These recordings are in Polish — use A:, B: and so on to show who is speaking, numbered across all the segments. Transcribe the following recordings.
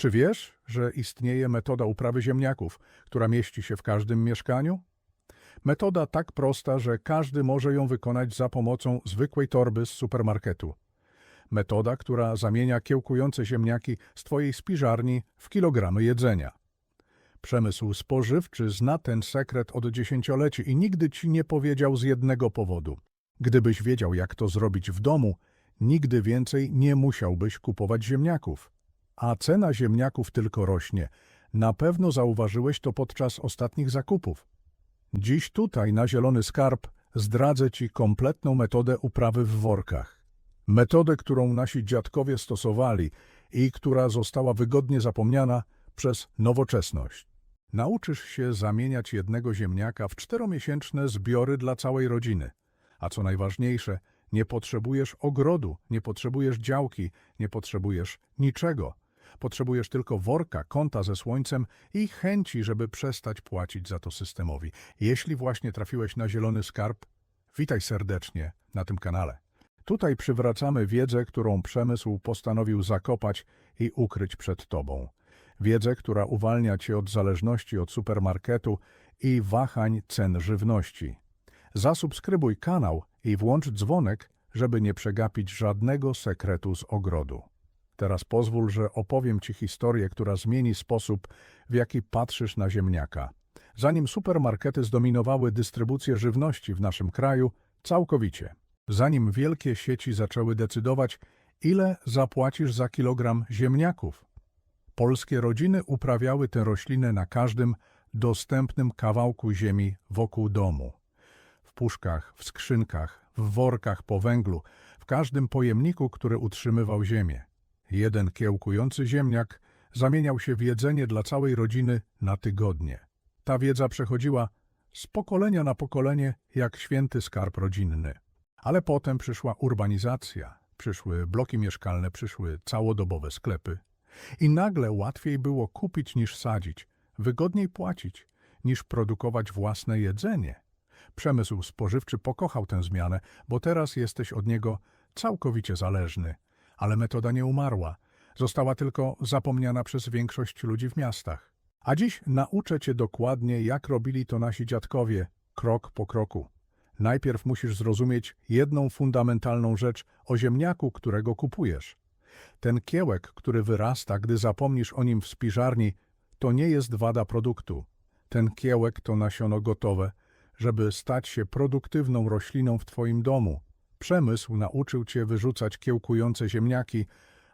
A: Czy wiesz, że istnieje metoda uprawy ziemniaków, która mieści się w każdym mieszkaniu? Metoda tak prosta, że każdy może ją wykonać za pomocą zwykłej torby z supermarketu. Metoda, która zamienia kiełkujące ziemniaki z Twojej spiżarni w kilogramy jedzenia. Przemysł spożywczy zna ten sekret od dziesięcioleci i nigdy Ci nie powiedział z jednego powodu. Gdybyś wiedział, jak to zrobić w domu, nigdy więcej nie musiałbyś kupować ziemniaków. A cena ziemniaków tylko rośnie. Na pewno zauważyłeś to podczas ostatnich zakupów. Dziś tutaj, na Zielony Skarb, zdradzę Ci kompletną metodę uprawy w workach. Metodę, którą nasi dziadkowie stosowali i która została wygodnie zapomniana przez nowoczesność. Nauczysz się zamieniać jednego ziemniaka w czteromiesięczne zbiory dla całej rodziny. A co najważniejsze, nie potrzebujesz ogrodu, nie potrzebujesz działki, nie potrzebujesz niczego. Potrzebujesz tylko worka, kąta ze słońcem i chęci, żeby przestać płacić za to systemowi. Jeśli właśnie trafiłeś na Zielony Skarb, witaj serdecznie na tym kanale. Tutaj przywracamy wiedzę, którą przemysł postanowił zakopać i ukryć przed Tobą. Wiedzę, która uwalnia Cię od zależności od supermarketu i wahań cen żywności. Zasubskrybuj kanał i włącz dzwonek, żeby nie przegapić żadnego sekretu z ogrodu. Teraz pozwól, że opowiem Ci historię, która zmieni sposób, w jaki patrzysz na ziemniaka. Zanim supermarkety zdominowały dystrybucję żywności w naszym kraju całkowicie. Zanim wielkie sieci zaczęły decydować, ile zapłacisz za kilogram ziemniaków. Polskie rodziny uprawiały tę roślinę na każdym dostępnym kawałku ziemi wokół domu. W puszkach, w skrzynkach, w workach po węglu, w każdym pojemniku, który utrzymywał ziemię. Jeden kiełkujący ziemniak zamieniał się w jedzenie dla całej rodziny na tygodnie. Ta wiedza przechodziła z pokolenia na pokolenie jak święty skarb rodzinny. Ale potem przyszła urbanizacja, przyszły bloki mieszkalne, przyszły całodobowe sklepy. I nagle łatwiej było kupić niż sadzić, wygodniej płacić niż produkować własne jedzenie. Przemysł spożywczy pokochał tę zmianę, bo teraz jesteś od niego całkowicie zależny. Ale metoda nie umarła, została tylko zapomniana przez większość ludzi w miastach. A dziś nauczę cię dokładnie, jak robili to nasi dziadkowie, krok po kroku. Najpierw musisz zrozumieć jedną fundamentalną rzecz o ziemniaku, którego kupujesz. Ten kiełek, który wyrasta, gdy zapomnisz o nim w spiżarni, to nie jest wada produktu. Ten kiełek to nasiono gotowe, żeby stać się produktywną rośliną w Twoim domu. Przemysł nauczył Cię wyrzucać kiełkujące ziemniaki,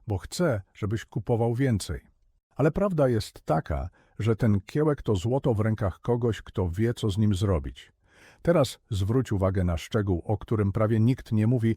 A: bo chce, żebyś kupował więcej. Ale prawda jest taka, że ten kiełek to złoto w rękach kogoś, kto wie, co z nim zrobić. Teraz zwróć uwagę na szczegół, o którym prawie nikt nie mówi,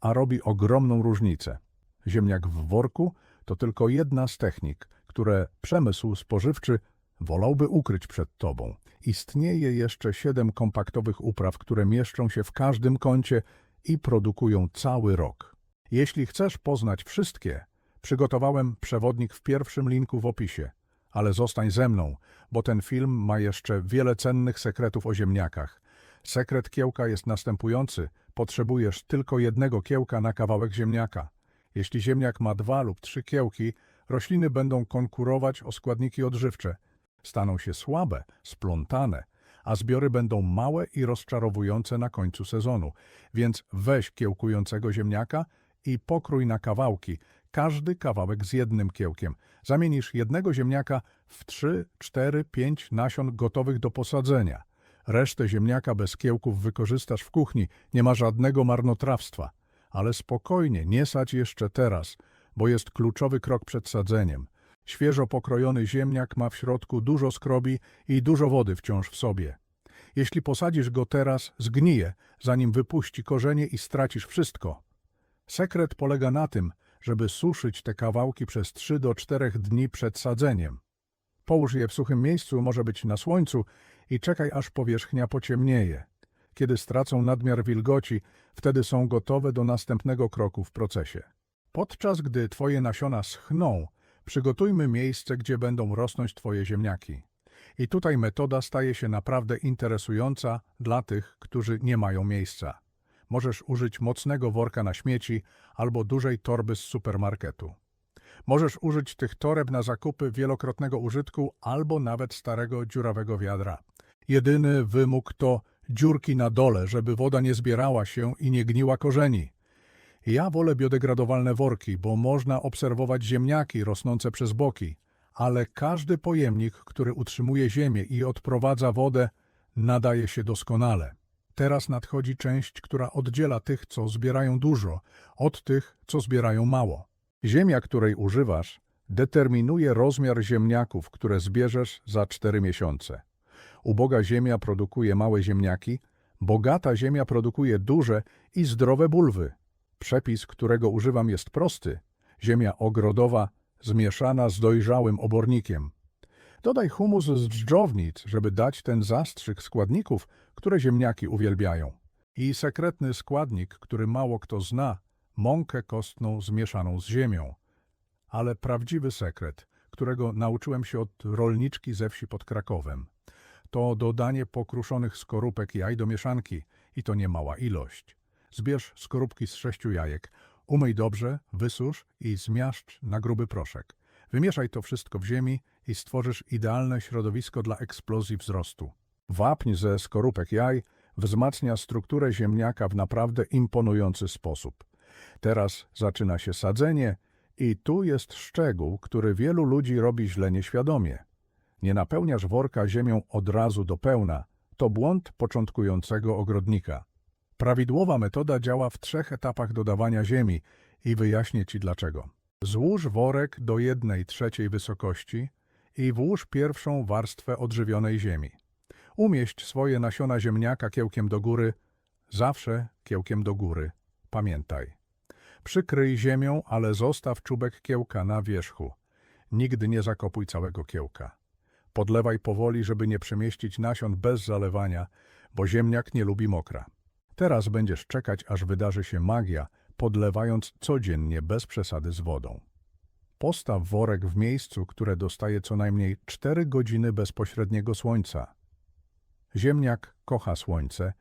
A: a robi ogromną różnicę. Ziemniak w worku to tylko jedna z technik, które przemysł spożywczy wolałby ukryć przed tobą. Istnieje jeszcze siedem kompaktowych upraw, które mieszczą się w każdym kącie i produkują cały rok. Jeśli chcesz poznać wszystkie, przygotowałem przewodnik w pierwszym linku w opisie. Ale zostań ze mną, bo ten film ma jeszcze wiele cennych sekretów o ziemniakach. Sekret kiełka jest następujący. Potrzebujesz tylko jednego kiełka na kawałek ziemniaka. Jeśli ziemniak ma dwa lub trzy kiełki, rośliny będą konkurować o składniki odżywcze. Staną się słabe, splątane, a zbiory będą małe i rozczarowujące na końcu sezonu. Więc weź kiełkującego ziemniaka i pokrój na kawałki, każdy kawałek z jednym kiełkiem. Zamienisz jednego ziemniaka w 3, 4, 5 nasion gotowych do posadzenia. Resztę ziemniaka bez kiełków wykorzystasz w kuchni, nie ma żadnego marnotrawstwa. Ale spokojnie, nie sadź jeszcze teraz, bo jest kluczowy krok przed sadzeniem. Świeżo pokrojony ziemniak ma w środku dużo skrobi i dużo wody wciąż w sobie. Jeśli posadzisz go teraz, zgnije, zanim wypuści korzenie i stracisz wszystko. Sekret polega na tym, żeby suszyć te kawałki przez 3 do 4 dni przed sadzeniem. Połóż je w suchym miejscu, może być na słońcu i czekaj aż powierzchnia pociemnieje. Kiedy stracą nadmiar wilgoci, wtedy są gotowe do następnego kroku w procesie. Podczas gdy twoje nasiona schną, przygotujmy miejsce, gdzie będą rosnąć twoje ziemniaki. I tutaj metoda staje się naprawdę interesująca dla tych, którzy nie mają miejsca. Możesz użyć mocnego worka na śmieci albo dużej torby z supermarketu. Możesz użyć tych toreb na zakupy wielokrotnego użytku albo nawet starego dziurawego wiadra. Jedyny wymóg to dziurki na dole, żeby woda nie zbierała się i nie gniła korzeni. Ja wolę biodegradowalne worki, bo można obserwować ziemniaki rosnące przez boki, ale każdy pojemnik, który utrzymuje ziemię i odprowadza wodę, nadaje się doskonale. Teraz nadchodzi część, która oddziela tych, co zbierają dużo, od tych, co zbierają mało. Ziemia, której używasz, determinuje rozmiar ziemniaków, które zbierzesz za cztery miesiące. Uboga ziemia produkuje małe ziemniaki, bogata ziemia produkuje duże i zdrowe bulwy. Przepis, którego używam, jest prosty. Ziemia ogrodowa zmieszana z dojrzałym obornikiem. Dodaj humus z dżdżownic, żeby dać ten zastrzyk składników, które ziemniaki uwielbiają. I sekretny składnik, który mało kto zna, mąkę kostną zmieszaną z ziemią. Ale prawdziwy sekret, którego nauczyłem się od rolniczki ze wsi pod Krakowem, to dodanie pokruszonych skorupek jaj do mieszanki i to nie mała ilość. Zbierz skorupki z sześciu jajek, umyj dobrze, wysusz i zmiażdż na gruby proszek. Wymieszaj to wszystko w ziemi i stworzysz idealne środowisko dla eksplozji wzrostu. Wapń ze skorupek jaj wzmacnia strukturę ziemniaka w naprawdę imponujący sposób. Teraz zaczyna się sadzenie i tu jest szczegół, który wielu ludzi robi źle nieświadomie. Nie napełniasz worka ziemią od razu do pełna. To błąd początkującego ogrodnika. Prawidłowa metoda działa w trzech etapach dodawania ziemi i wyjaśnię Ci dlaczego. Złóż worek do jednej trzeciej wysokości i włóż pierwszą warstwę odżywionej ziemi. Umieść swoje nasiona ziemniaka kiełkiem do góry, zawsze kiełkiem do góry. Pamiętaj. Przykryj ziemią, ale zostaw czubek kiełka na wierzchu. Nigdy nie zakopuj całego kiełka. Podlewaj powoli, żeby nie przemieścić nasion bez zalewania, bo ziemniak nie lubi mokra. Teraz będziesz czekać, aż wydarzy się magia, podlewając codziennie bez przesady z wodą. Postaw worek w miejscu, które dostaje co najmniej 4 godziny bezpośredniego słońca. Ziemniak kocha słońce.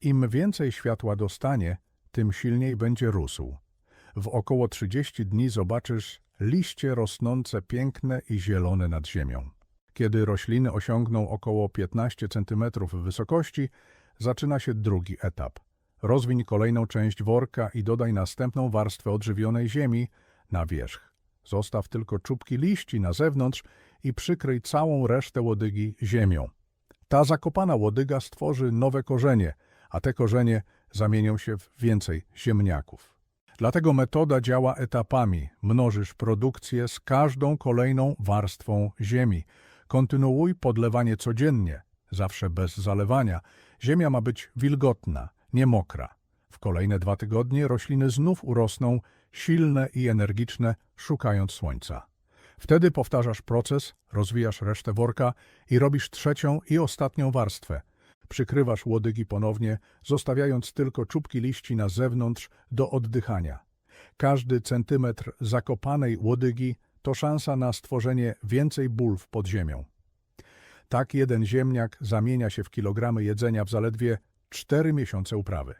A: Im więcej światła dostanie, tym silniej będzie rósł. W około 30 dni zobaczysz liście rosnące piękne i zielone nad ziemią. Kiedy rośliny osiągną około 15 cm wysokości, zaczyna się drugi etap. Rozwiń kolejną część worka i dodaj następną warstwę odżywionej ziemi na wierzch. Zostaw tylko czubki liści na zewnątrz i przykryj całą resztę łodygi ziemią. Ta zakopana łodyga stworzy nowe korzenie, a te korzenie zamienią się w więcej ziemniaków. Dlatego metoda działa etapami. Mnożysz produkcję z każdą kolejną warstwą ziemi. Kontynuuj podlewanie codziennie, zawsze bez zalewania. Ziemia ma być wilgotna, nie mokra. W kolejne dwa tygodnie rośliny znów urosną, silne i energiczne, szukając słońca. Wtedy powtarzasz proces, rozwijasz resztę worka i robisz trzecią i ostatnią warstwę. Przykrywasz łodygi ponownie, zostawiając tylko czubki liści na zewnątrz do oddychania. Każdy centymetr zakopanej łodygi to szansa na stworzenie więcej bulw pod ziemią. Tak jeden ziemniak zamienia się w kilogramy jedzenia w zaledwie 4 miesiące uprawy.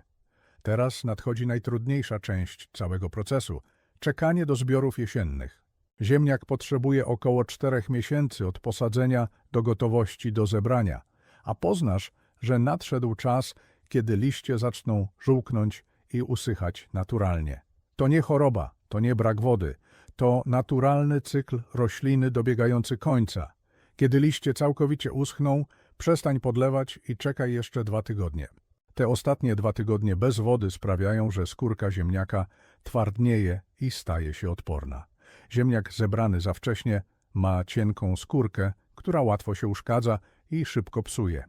A: Teraz nadchodzi najtrudniejsza część całego procesu czekanie do zbiorów jesiennych. Ziemniak potrzebuje około 4 miesięcy od posadzenia do gotowości do zebrania, a poznasz, że nadszedł czas, kiedy liście zaczną żółknąć i usychać naturalnie. To nie choroba, to nie brak wody, to naturalny cykl rośliny dobiegający końca. Kiedy liście całkowicie uschną, przestań podlewać i czekaj jeszcze dwa tygodnie. Te ostatnie dwa tygodnie bez wody sprawiają, że skórka ziemniaka twardnieje i staje się odporna. Ziemniak zebrany za wcześnie ma cienką skórkę, która łatwo się uszkadza i szybko psuje.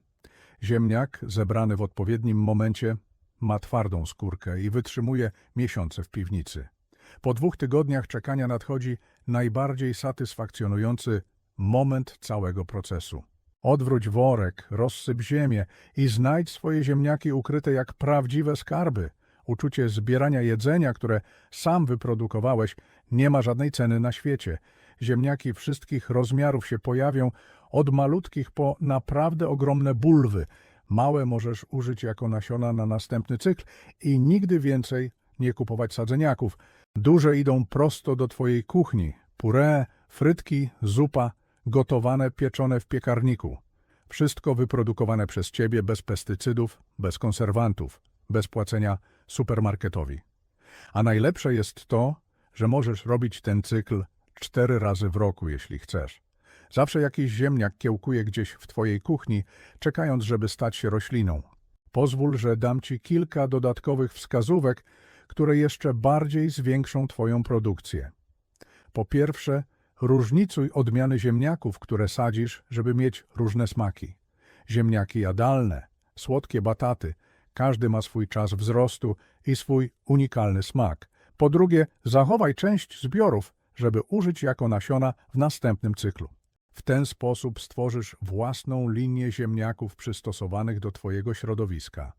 A: Ziemniak zebrany w odpowiednim momencie ma twardą skórkę i wytrzymuje miesiące w piwnicy. Po dwóch tygodniach czekania nadchodzi najbardziej satysfakcjonujący moment całego procesu. Odwróć worek, rozsyp ziemię i znajdź swoje ziemniaki ukryte jak prawdziwe skarby. Uczucie zbierania jedzenia, które sam wyprodukowałeś, nie ma żadnej ceny na świecie. Ziemniaki wszystkich rozmiarów się pojawią, od malutkich po naprawdę ogromne bulwy. Małe możesz użyć jako nasiona na następny cykl i nigdy więcej nie kupować sadzeniaków. Duże idą prosto do Twojej kuchni, Puree, frytki, zupa, gotowane, pieczone w piekarniku. Wszystko wyprodukowane przez ciebie bez pestycydów, bez konserwantów, bez płacenia supermarketowi. A najlepsze jest to, że możesz robić ten cykl cztery razy w roku, jeśli chcesz. Zawsze jakiś ziemniak kiełkuje gdzieś w twojej kuchni, czekając, żeby stać się rośliną. Pozwól, że dam ci kilka dodatkowych wskazówek, które jeszcze bardziej zwiększą twoją produkcję. Po pierwsze, różnicuj odmiany ziemniaków, które sadzisz, żeby mieć różne smaki. Ziemniaki jadalne, słodkie bataty, każdy ma swój czas wzrostu i swój unikalny smak. Po drugie, zachowaj część zbiorów, żeby użyć jako nasiona w następnym cyklu. W ten sposób stworzysz własną linię ziemniaków przystosowanych do Twojego środowiska.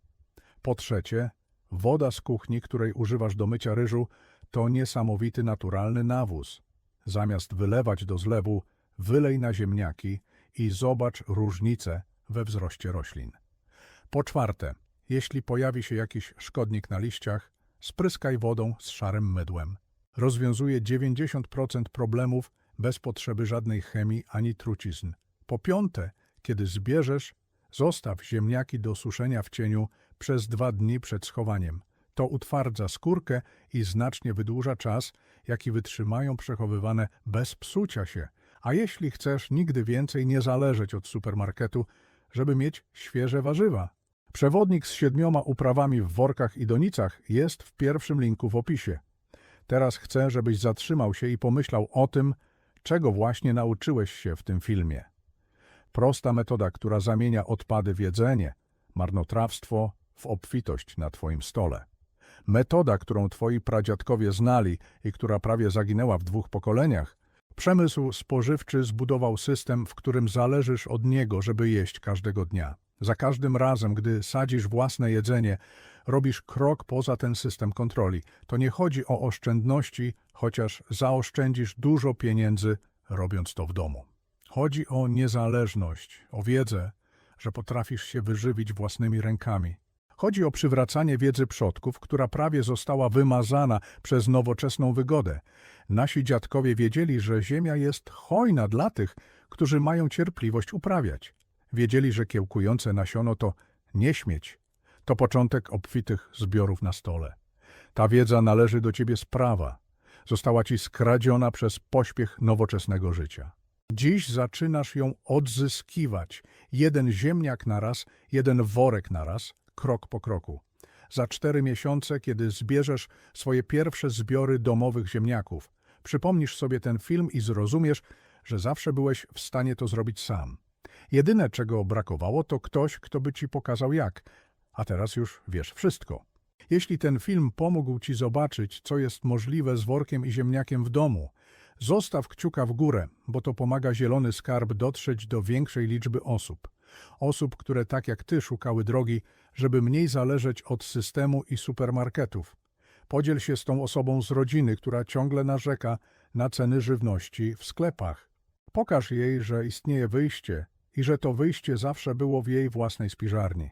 A: Po trzecie, woda z kuchni, której używasz do mycia ryżu, to niesamowity naturalny nawóz. Zamiast wylewać do zlewu, wylej na ziemniaki i zobacz różnicę we wzroście roślin. Po czwarte, jeśli pojawi się jakiś szkodnik na liściach, spryskaj wodą z szarym mydłem. Rozwiązuje 90% problemów bez potrzeby żadnej chemii ani trucizn. Po piąte, kiedy zbierzesz, zostaw ziemniaki do suszenia w cieniu przez dwa dni przed schowaniem. To utwardza skórkę i znacznie wydłuża czas, jaki wytrzymają przechowywane bez psucia się. A jeśli chcesz nigdy więcej nie zależeć od supermarketu, żeby mieć świeże warzywa. Przewodnik z siedmioma uprawami w workach i donicach jest w pierwszym linku w opisie. Teraz chcę, żebyś zatrzymał się i pomyślał o tym, czego właśnie nauczyłeś się w tym filmie. Prosta metoda, która zamienia odpady w jedzenie, marnotrawstwo w obfitość na Twoim stole. Metoda, którą Twoi pradziadkowie znali i która prawie zaginęła w dwóch pokoleniach. Przemysł spożywczy zbudował system, w którym zależysz od niego, żeby jeść każdego dnia. Za każdym razem, gdy sadzisz własne jedzenie, robisz krok poza ten system kontroli. To nie chodzi o oszczędności, chociaż zaoszczędzisz dużo pieniędzy, robiąc to w domu. Chodzi o niezależność, o wiedzę, że potrafisz się wyżywić własnymi rękami. Chodzi o przywracanie wiedzy przodków, która prawie została wymazana przez nowoczesną wygodę. Nasi dziadkowie wiedzieli, że ziemia jest hojna dla tych, którzy mają cierpliwość uprawiać. Wiedzieli, że kiełkujące nasiono to nie śmieć. To początek obfitych zbiorów na stole. Ta wiedza należy do ciebie z prawa. Została ci skradziona przez pośpiech nowoczesnego życia. Dziś zaczynasz ją odzyskiwać. Jeden ziemniak na raz, jeden worek na raz, krok po kroku. Za cztery miesiące, kiedy zbierzesz swoje pierwsze zbiory domowych ziemniaków, przypomnisz sobie ten film i zrozumiesz, że zawsze byłeś w stanie to zrobić sam. Jedyne, czego brakowało, to ktoś, kto by ci pokazał jak, a teraz już wiesz wszystko. Jeśli ten film pomógł ci zobaczyć, co jest możliwe z workiem i ziemniakiem w domu, zostaw kciuka w górę, bo to pomaga Zielony Skarb dotrzeć do większej liczby osób. Osób, które tak jak ty szukały drogi, żeby mniej zależeć od systemu i supermarketów. Podziel się z tą osobą z rodziny, która ciągle narzeka na ceny żywności w sklepach. Pokaż jej, że istnieje wyjście i że to wyjście zawsze było w jej własnej spiżarni.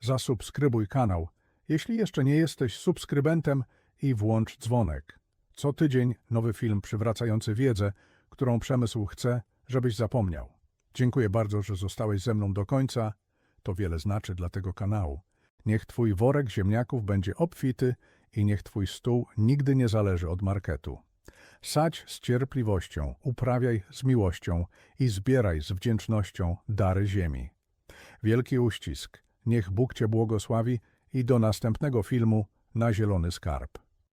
A: Zasubskrybuj kanał, jeśli jeszcze nie jesteś subskrybentem i włącz dzwonek. Co tydzień nowy film przywracający wiedzę, którą przemysł chce, żebyś zapomniał. Dziękuję bardzo, że zostałeś ze mną do końca. To wiele znaczy dla tego kanału. Niech twój worek ziemniaków będzie obfity i niech twój stół nigdy nie zależy od marketu. Sadź z cierpliwością, uprawiaj z miłością i zbieraj z wdzięcznością dary ziemi. Wielki uścisk. Niech Bóg Cię błogosławi i do następnego filmu na Zielony Skarb.